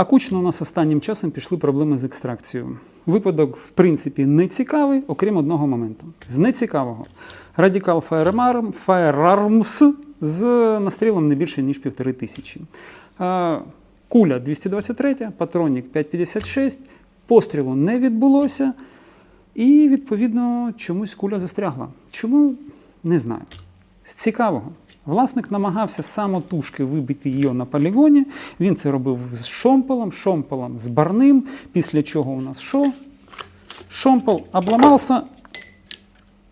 Акучно у нас останнім часом пішли проблеми з екстракцією. Випадок, в принципі, не цікавий, окрім одного моменту. З нецікавого. Радикал Firearm, Firearms з настрілом не більше, ніж півтори тисячі. Куля 223, патронник 5,56, пострілу не відбулося, і, відповідно, чомусь куля застрягла. Чому? Не знаю. З цікавого. Власник намагався самотужки вибити її на полігоні. Він це робив з шомполом, шомполом з барним. Після чого у нас що? Шомпол обламався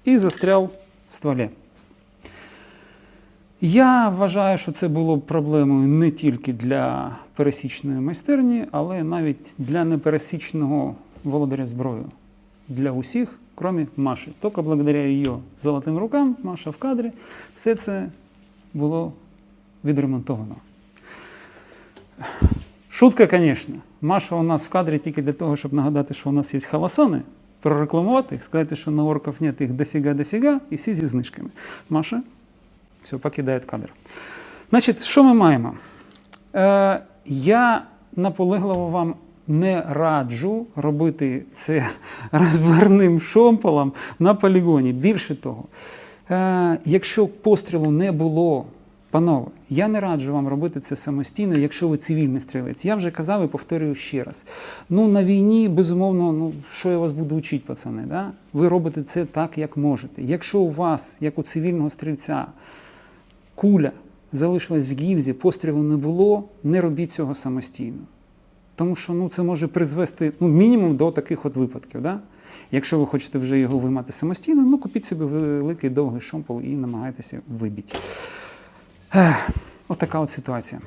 і застряв в стволі. Я вважаю, що це було проблемою не тільки для пересічної майстерні, але навіть для непересічного володаря зброї. Для усіх, крім Маші. Тільки благодаря її золотим рукам, Маша в кадрі, все це було відремонтовано. Шутка, звісно. Маша у нас в кадрі тільки для того, щоб нагадати, що у нас є халасани, прорекламувати їх, сказати, що на орків нет, їх дофіга-дофіга, і всі зі знижками. Маша, все, покидає кадр. Значить, що ми маємо? Е, я наполегливо вам не раджу робити це розбарним шомполом на полігоні. Більше того, якщо пострілу не було, панове, я не раджу вам робити це самостійно, якщо ви цивільний стрілець. Я вже казав і повторюю ще раз. Ну, на війні, безумовно, ну що я вас буду вчити, пацани? Да? Ви робите це так, як можете. Якщо у вас, як у цивільного стрільця, куля залишилась в гільзі, пострілу не було, не робіть цього самостійно. Тому що ну, це може призвести ну, мінімум до таких от випадків. Да? Якщо ви хочете вже його виймати самостійно, ну купіть собі великий довгий шомпол і намагайтеся вибити. Отака от ситуація.